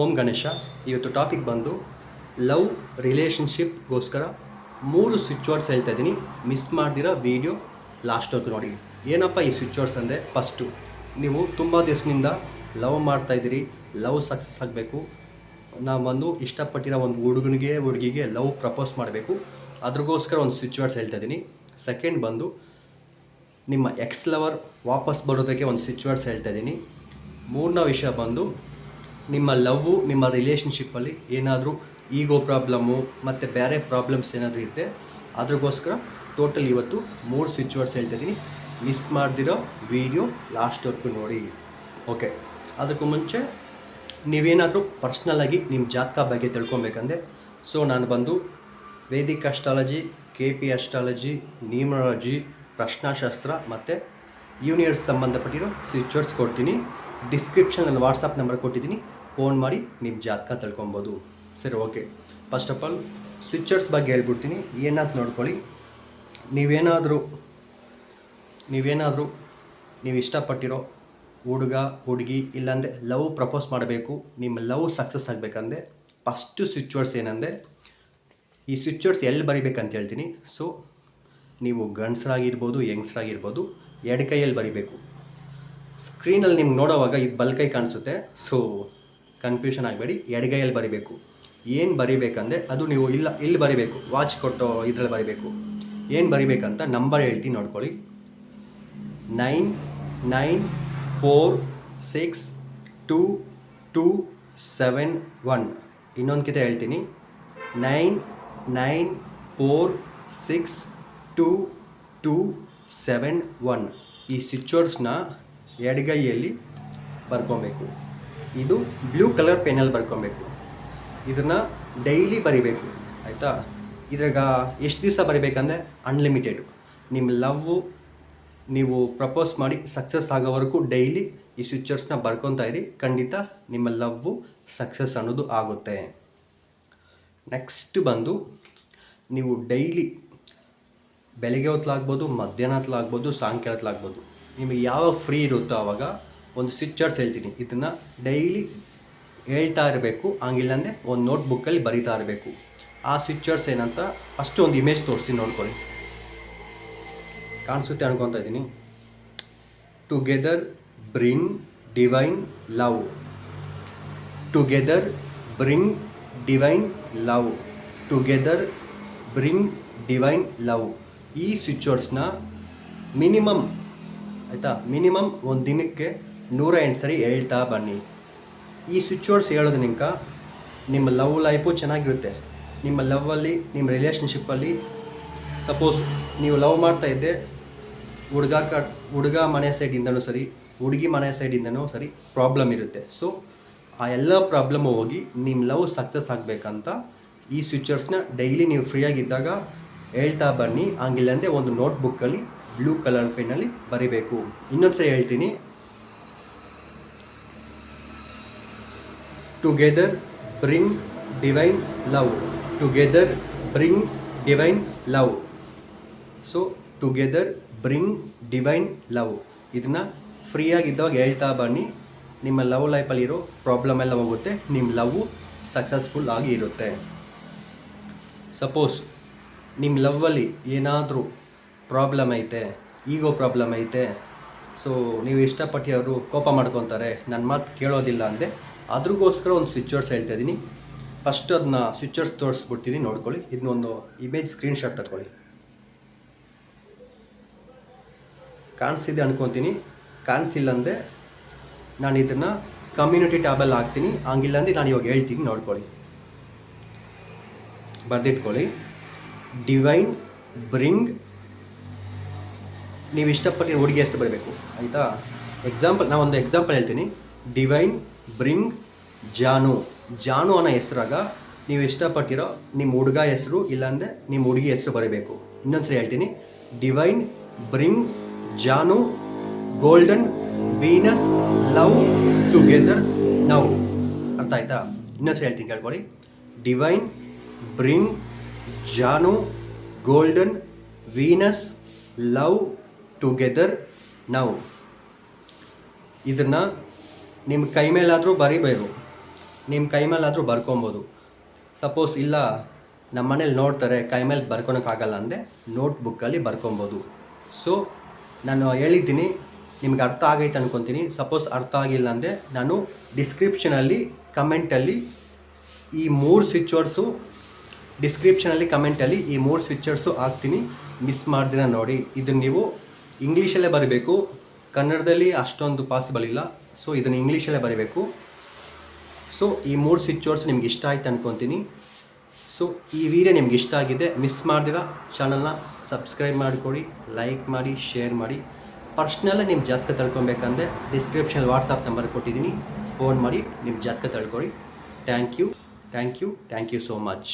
ಓಂ ಗಣೇಶ, ಇವತ್ತು ಟಾಪಿಕ್ ಬಂದು ಲವ್ ರಿಲೇಷನ್ಶಿಪ್ಗೋಸ್ಕರ ಮೂರು ಸ್ವಿಚ್ ವರ್ಡ್ಸ್ ಹೇಳ್ತಾ ಇದ್ದೀನಿ. ಮಿಸ್ ಮಾಡ್ದಿರೋ ವೀಡಿಯೋ ಲಾಸ್ಟ್ವರೆಗೂ ನೋಡಿ. ಏನಪ್ಪ ಈ ಸ್ವಿಚ್ ವರ್ಡ್ಸ್ ಅಂದರೆ? ಫಸ್ಟು ನೀವು ತುಂಬ ದಿವಸದಿಂದ ಲವ್ ಮಾಡ್ತಾ ಇದ್ದೀರಿ, ಲವ್ ಸಕ್ಸಸ್ ಆಗಬೇಕು. ನಾವು ಬಂದು ಇಷ್ಟಪಟ್ಟಿರೋ ಒಂದು ಹುಡುಗನಿಗೆ, ಹುಡುಗಿಗೆ ಲವ್ ಪ್ರಪೋಸ್ ಮಾಡಬೇಕು. ಅದ್ರಗೋಸ್ಕರ ಒಂದು ಸ್ವಿಚ್ ವರ್ಡ್ಸ್ ಹೇಳ್ತಾ ಇದ್ದೀನಿ. ಸೆಕೆಂಡ್ ಬಂದು ನಿಮ್ಮ ಎಕ್ಸ್ ಲವರ್ ವಾಪಸ್ ಬರೋದಕ್ಕೆ ಒಂದು ಸ್ವಿಚ್ ವರ್ಡ್ಸ್ ಹೇಳ್ತಾ ಇದ್ದೀನಿ. ಮೂರನೇ ವಿಷಯ ಬಂದು ನಿಮ್ಮ ಲವ್, ನಿಮ್ಮ ರಿಲೇಷನ್ಶಿಪ್ಪಲ್ಲಿ ಏನಾದರೂ ಈಗೋ ಪ್ರಾಬ್ಲಮ್ಮು ಮತ್ತು ಬೇರೆ ಪ್ರಾಬ್ಲಮ್ಸ್ ಏನಾದರೂ ಇದ್ದೆ ಅದ್ರಿಗೋಸ್ಕರ ಟೋಟಲ್ ಇವತ್ತು ಮೂರು ಸ್ವಿಚ್ ವರ್ಡ್ಸ್ ಹೇಳ್ತಾ ಇದ್ದೀನಿ. ಮಿಸ್ ಮಾಡ್ದಿರೋ ವೀಡಿಯೋ ಲಾಸ್ಟ್ವರೆಗೂ ನೋಡಿ. ಓಕೆ ಅದಕ್ಕೂ ಮುಂಚೆ ನೀವೇನಾದರೂ ಪರ್ಸ್ನಲಾಗಿ ನಿಮ್ಮ ಜಾತಕ ಬಗ್ಗೆ ತಿಳ್ಕೊಬೇಕಂದ್ರೆ ಸೊ ನಾನು ಬಂದು Vedic astrology K P astrology numerology ಪ್ರಶ್ನಾಶಾಸ್ತ್ರ ಮತ್ತು ಯೂನಿಯರ್ಸ್ ಸಂಬಂಧಪಟ್ಟಿರೋ ಸ್ವಿಚರ್ಸ್ ಕೊಡ್ತೀನಿ. ಡಿಸ್ಕ್ರಿಪ್ಷನ್ ನನ್ನ ವಾಟ್ಸಪ್ ನಂಬರ್ ಕೊಟ್ಟಿದ್ದೀನಿ. ಫೋನ್ ಮಾಡಿ ನಿಮ್ಮ ಜಾತಕ ತಿಳ್ಕೊಬೋದು. ಸರಿ, okay. First of all switchwords ಬಗ್ಗೆ ಹೇಳ್ಬಿಡ್ತೀನಿ. ಏನಾದ್ರು ನೋಡ್ಕೊಳ್ಳಿ. ನೀವೇನಾದರೂ ನೀವೇನಾದರೂ ನೀವು ಇಷ್ಟಪಟ್ಟಿರೋ ಹುಡುಗ, ಹುಡುಗಿ, ಇಲ್ಲಾಂದರೆ ಲವ್ ಪ್ರಪೋಸ್ ಮಾಡಬೇಕು, ನಿಮ್ಮ ಲವ್ ಸಕ್ಸಸ್ ಆಗಬೇಕಂದ್ರೆ ಫಸ್ಟು ಸ್ವಿಚ್ವರ್ಸ್ ಏನಂದರೆ ಈ ಸ್ವಿಚ್ವರ್ಸ್ ಎಲ್ಲಿ ಬರಿಬೇಕಂತ ಹೇಳ್ತೀನಿ. ಸೊ ನೀವು ಗಂಡಸರಾಗಿರ್ಬೋದು ಯಂಗ್ಸ್ರಾಗಿರ್ಬೋದು ಎಡ ಕೈಯಲ್ಲಿ ಬರಿಬೇಕು. ಸ್ಕ್ರೀನಲ್ಲಿ ನಿಮ್ಗೆ ನೋಡೋವಾಗ ಇದು ಬಲ್ಕೈ ಕಾಣಿಸುತ್ತೆ. ಸೊ ಕನ್ಫ್ಯೂಷನ್ ಆಗಬೇಡಿ, ಎಡಗೈಯಲ್ಲಿ ಬರಿಬೇಕು. ಏನು ಬರಿಬೇಕಂದ್ರೆ, ಅದು ನೀವು ಇಲ್ಲ, ಇಲ್ಲಿ ಬರಿಬೇಕು ವಾಚ್ ಕೊಟ್ಟು ಇದರಲ್ಲಿ ಬರಿಬೇಕು. ಏನು ಬರಿಬೇಕಂತ ನಂಬರ್ ಹೇಳ್ತೀನಿ ನೋಡ್ಕೊಳ್ಳಿ. Nine nine four six two two seven one ಇನ್ನೊಂದು ಕಿತ ಹೇಳ್ತೀನಿ. Nine nine four six two two seven one ಈ ಸ್ವಿಚ್ ಎಡಗೈಯಲ್ಲಿ ಬರ್ಕೊಬೇಕು. ಇದು ಬ್ಲೂ ಕಲರ್ ಪೆನ್ನಲ್ಲಿ ಬರ್ಕೊಬೇಕು. ಇದನ್ನು ಡೈಲಿ ಬರಿಬೇಕು, ಆಯಿತಾ? ಇದ್ರಾಗ ಎಷ್ಟು ದಿವಸ ಬರಿಬೇಕಂದ್ರೆ ಅನ್ಲಿಮಿಟೆಡು ನಿಮ್ಮ ಲವ್ವು ನೀವು ಪ್ರಪೋಸ್ ಮಾಡಿ ಸಕ್ಸಸ್ ಆಗೋವರೆಗೂ ಡೈಲಿ ಈ ಸ್ವಿಚರ್ಸ್ನ ಬರ್ಕೊತಾ ಇರಿ. ಖಂಡಿತ ನಿಮ್ಮ ಲವ್ವು ಸಕ್ಸಸ್ ಅನ್ನೋದು ಆಗುತ್ತೆ. ನೆಕ್ಸ್ಟ್ ಬಂದು ನೀವು ಡೈಲಿ ಬೆಳಗ್ಗೆ ಹೊತ್ತಲಾಗ್ಬೋದು ಮಧ್ಯಾಹ್ನ ಹೊತ್ತಲಾಗ್ಬೋದು ಸಾಯಂಕಾಲ ಹೊತ್ತಲಾಗ್ಬೋದು ನಿಮಗೆ ಯಾವಾಗ ಫ್ರೀ ಇರುತ್ತೋ ಆವಾಗ ಒಂದು ಸ್ವಿಚರ್ಸ್ ಹೇಳ್ತೀನಿ. ಇದನ್ನು ಡೈಲಿ ಹೇಳ್ತಾ ಇರಬೇಕು. ಹಂಗಿಲ್ಲ ಅಂದರೆ ಒಂದು ನೋಟ್ಬುಕ್ಕಲ್ಲಿ ಬರಿತಾ ಇರಬೇಕು. ಆ ಸ್ವಿಚರ್ಸ್ ಏನಂತ ಫಸ್ಟ್ ಒಂದು ಇಮೇಜ್ ತೋರಿಸ್ತೀನಿ ನೋಡ್ಕೊಳ್ಳಿ. ಕಾಣಿಸುತ್ತೆ ಅನ್ಕೊತಾ ಇದ್ದೀನಿ. Together bring divine love together bring divine love together bring divine love ಈ ಸ್ವಿಚರ್ಸ್ನ ಮಿನಿಮಮ್ ಆಯಿತಾ? ಮಿನಿಮಮ್ ಒಂದು ದಿನಕ್ಕೆ ನೂರ ಎಂಟು ಸರಿ ಹೇಳ್ತಾ ಬನ್ನಿ. ಈ ಸ್ವಿಚ್ ವರ್ಡ್ಸ್ ಹೇಳೋದು ನಿಂಕ ನಿಮ್ಮ ಲವ್ ಲೈಫು ಚೆನ್ನಾಗಿರುತ್ತೆ. ನಿಮ್ಮ ಲವ್ವಲ್ಲಿ ನಿಮ್ಮ ರಿಲೇಷನ್ಶಿಪ್ಪಲ್ಲಿ ಸಪೋಸ್ ನೀವು ಲವ್ ಮಾಡ್ತಾ ಇದ್ದೆ, ಹುಡುಗ ಕ, ಹುಡುಗ ಮನೆ ಸೈಡಿಂದನೂ ಸರಿ, ಹುಡುಗಿ ಮನೆ ಸೈಡಿಂದನೂ ಸರಿ ಪ್ರಾಬ್ಲಮ್ ಇರುತ್ತೆ. ಸೊ ಆ ಎಲ್ಲ ಪ್ರಾಬ್ಲಮ್ ಹೋಗಿ ನಿಮ್ಮ ಲವ್ ಸಕ್ಸಸ್ ಆಗಬೇಕಂತ ಈ ಸ್ವಿಚರ್ಸ್ನ ಡೈಲಿ ನೀವು ಫ್ರೀಯಾಗಿದ್ದಾಗ ಹೇಳ್ತಾ ಬನ್ನಿ. ಹಂಗಿಲ್ಲಂದರೆ ಒಂದು ನೋಟ್ಬುಕ್ಕಲ್ಲಿ ಬ್ಲೂ ಕಲರ್ ಪೆನ್ನಲ್ಲಿ ಬರಿಬೇಕು. ಇನ್ನೊಂದು ಸರಿ ಹೇಳ್ತೀನಿ. Together bring divine love together bring divine love so together bring divine love ಇದನ್ನು ಫ್ರೀಯಾಗಿದ್ದಾಗ ಹೇಳ್ತಾ ಬನ್ನಿ. ನಿಮ್ಮ ಲವ್ ಲೈಫಲ್ಲಿರೋ ಪ್ರಾಬ್ಲಮ್ ಎಲ್ಲ ಹೋಗುತ್ತೆ. ನಿಮ್ಮ ಲವ್ ಸಕ್ಸಸ್ಫುಲ್ ಆಗಿ ಇರುತ್ತೆ. ಸಪೋಸ್ ನಿಮ್ಮ ಲವ್ವಲ್ಲಿ ಏನಾದರೂ ಪ್ರಾಬ್ಲಮ್ ಐತೆ ಈಗೋ ಪ್ರಾಬ್ಲಮ್ ಐತೆ ಸೊ ನೀವು ಇಷ್ಟಪಟ್ಟು ಅವರು ಕೋಪ ಮಾಡ್ಕೊತಾರೆ ನನ್ನ ಮಾತು ಕೇಳೋದಿಲ್ಲ ಅಂದೆ ಅದ್ರಿಗೋಸ್ಕರ ಒಂದು ಸ್ವಿಚರ್ಸ್ ಹೇಳ್ತಾ ಇದ್ದೀನಿ ಫಸ್ಟ್ ಅದನ್ನ ಸ್ವಿಚರ್ಸ್ ತೋರಿಸ್ಬಿಡ್ತೀನಿ, ನೋಡ್ಕೊಳ್ಳಿ. ಇದನ್ನೊಂದು ಇಮೇಜ್ ಸ್ಕ್ರೀನ್ಶಾಟ್ ತಗೊಳ್ಳಿ ಕಾಣಿಸ್ತಿದೆ ಅನ್ಕೊತೀನಿ. ಕಾಣಿಸಿಲ್ಲ ಅಂದೆ ನಾನು ಇದನ್ನು ಕಮ್ಯುನಿಟಿ ಟ್ಯಾಬಲ್ಲಿ ಹಾಕ್ತೀನಿ. ಹಂಗಿಲ್ಲ ಅಂದರೆ ನಾನು ಇವಾಗ ಹೇಳ್ತೀನಿ, ನೋಡ್ಕೊಳ್ಳಿ. ಬರೆದಿಟ್ಕೊಳ್ಳಿ. ಡಿವೈನ್ ಬ್ರಿಂಗ್ ನೀವು ಇಷ್ಟಪಟ್ಟಿರೋ ಹುಡುಗಿ ಹೆಸರು ಬರಬೇಕು? ಆಯಿತಾ? ಎಕ್ಸಾಂಪಲ್ ನಾನು ಒಂದು ಎಕ್ಸಾಂಪಲ್ ಹೇಳ್ತೀನಿ. ಡಿವೈನ್ ಬ್ರಿಂಗ್ ಜಾನು. ಜಾನು ಅನ್ನೋ ಹೆಸ್ರಾಗ ನೀವು ಇಷ್ಟಪಟ್ಟಿರೋ ನಿಮ್ಮ ಹುಡುಗ ಹೆಸರು ಇಲ್ಲಾಂದರೆ ನಿಮ್ಮ ಹುಡುಗಿ ಹೆಸರು ಬರಬೇಕು. ಇನ್ನೊಂದ್ಸರಿ ಹೇಳ್ತೀನಿ. ಡಿವೈನ್ ಬ್ರಿಂಗ್ ಜಾನು golden Venus love together now ಅರ್ಥ ಆಯ್ತಾ? ಇನ್ನೊಂದ್ಸರಿ ಹೇಳ್ತೀನಿ ಕೇಳ್ಕೊಳ್ಳಿ. ಡಿವೈನ್ ಬ್ರಿಂಗ್ ಜಾನು golden Venus love together now ಇದನ್ನು ನಿಮ್ಮ ಕೈ ಮೇಲಾದರೂ ಬರಿಬೇಕು. ನಿಮ್ಮ ಕೈ ಮೇಲಾದರೂ ಬರ್ಕೊಬೋದು. ಸಪೋಸ್ ಇಲ್ಲ ನಮ್ಮ ಮನೇಲಿ ನೋಡ್ತಾರೆ ಕೈ ಮೇಲೆ ಬರ್ಕೊಳಕ್ಕಾಗಲ್ಲ ಅಂದರೆ ನೋಟ್ ಬುಕ್ಕಲ್ಲಿ ಬರ್ಕೊಬೋದು. ಸೊ ನಾನು ಹೇಳಿದ್ದೀನಿ, ನಿಮ್ಗೆ ಅರ್ಥ ಆಗೈತೆ ಅನ್ಕೊತೀನಿ. ಸಪೋಸ್ ಅರ್ಥ ಆಗಿಲ್ಲ ಅಂದರೆ ನಾನು ಡಿಸ್ಕ್ರಿಪ್ಷನಲ್ಲಿ ಕಮೆಂಟಲ್ಲಿ ಈ ಮೂರು ಸ್ವಿಚ್ವರ್ಡ್ಸು ಡಿಸ್ಕ್ರಿಪ್ಷನಲ್ಲಿ ಕಮೆಂಟಲ್ಲಿ ಈ ಮೂರು ಸ್ವಿಚರ್ಸು ಹಾಕ್ತೀನಿ. ಮಿಸ್ ಮಾಡ್ದಿರ ನೋಡಿ. ಇದನ್ನು ನೀವು ಇಂಗ್ಲೀಷಲ್ಲೇ ಬರಬೇಕು. ಕನ್ನಡದಲ್ಲಿ ಅಷ್ಟೊಂದು ಪಾಸಿಬಲ್ ಇಲ್ಲ. ಸೊ ಇದನ್ನು ಇಂಗ್ಲೀಷಲ್ಲೇ ಬರೀಬೇಕು. ಸೊ ಈ ಮೂರು ಸ್ವಿಚ್ ವರ್ಡ್ಸ್ ನಿಮ್ಗೆ ಇಷ್ಟ ಆಯ್ತು ಅನ್ಕೊತೀನಿ. ಸೊ ಈ ವಿಡಿಯೋ ನಿಮ್ಗೆ ಇಷ್ಟ ಆಗಿದೆ ಮಿಸ್ ಮಾಡ್ದಿರ ಚಾನಲ್ನ ಸಬ್ಸ್ಕ್ರೈಬ್ ಮಾಡಿಕೊಡಿ ಲೈಕ್ ಮಾಡಿ ಶೇರ್ ಮಾಡಿ. ಪರ್ಸ್ನಲ್ಲೇ ನಿಮ್ಮ ಜಾತಕ ತಳ್ಕೊಬೇಕಂದ್ರೆ ಡಿಸ್ಕ್ರಿಪ್ಷನ್ ವಾಟ್ಸಪ್ ನಂಬರ್ ಕೊಟ್ಟಿದ್ದೀನಿ. ಫೋನ್ ಮಾಡಿ ನಿಮ್ಮ ಜಾತಕ ತಳ್ಕೊಳ್ಳಿ thank you thank you thank you so much